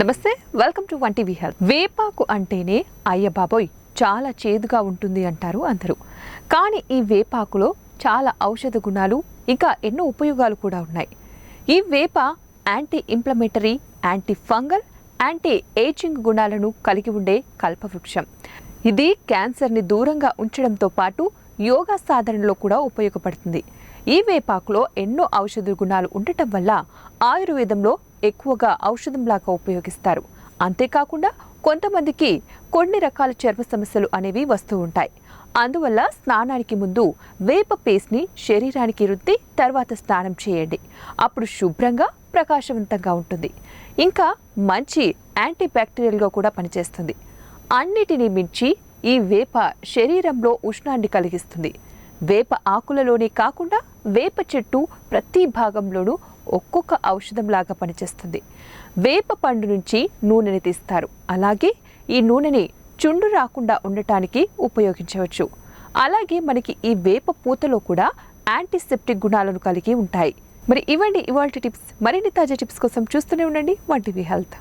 నమస్తే welcome to one TV health వేపాకు అంటేనే అయ్య బాబోయ్ చాలా చేదుగా ఉంటుంది అంటారు అందరూ. కానీ ఈ వేపాకులో చాలా ఔషధ గుణాలు ఇంకా ఎన్నో ఉపయోగాలు కూడా ఉన్నాయి. ఈ వేప anti inflammatory anti fungal anti aging గుణాలను కలిగి ఉండే కల్పవృక్షం. ఇది క్యాన్సర్ని దూరంగా ఉంచడంతో పాటు యోగా సాధనలో కూడా ఉపయోగపడుతుంది. ఈ వేపాకులో ఎన్నో ఔషధ గుణాలు ఉండటం వల్ల ఆయుర్వేదంలో ఎక్కువగా ఔషధంలాగా ఉపయోగిస్తారు. అంతేకాకుండా కొంతమందికి కొన్ని రకాల చర్మ సమస్యలు అనేవి వస్తూ ఉంటాయి. అందువల్ల స్నానానికి ముందు వేప పేస్ట్ని శరీరానికి రుద్ది తర్వాత స్నానం చేయండి. అప్పుడు శుభ్రంగా ప్రకాశవంతంగా ఉంటుంది. ఇంకా మంచి యాంటీ బ్యాక్టీరియల్గా కూడా పనిచేస్తుంది. అన్నిటినీ మించి ఈ వేప శరీరంలో ఉష్ణాన్ని కలిగిస్తుంది. వేప ఆకులలోనే కాకుండా వేప చెట్టు ప్రతి భాగంలోనూ ఒక్కొక్క ఔషధంలాగా పనిచేస్తుంది. వేప పండు నుంచి నూనెని తీస్తారు. అలాగే ఈ నూనెని చుండు రాకుండా ఉండటానికి ఉపయోగించవచ్చు. అలాగే మనకి ఈ వేప పూతలో కూడా యాంటీసెప్టిక్ గుణాలను కలిగి ఉంటాయి. మరి ఇవ్వండి ఇవాళ టిప్స్. మరిన్ని తాజా టిప్స్ కోసం చూస్తూనే ఉండండి. వంటివి హెల్త్.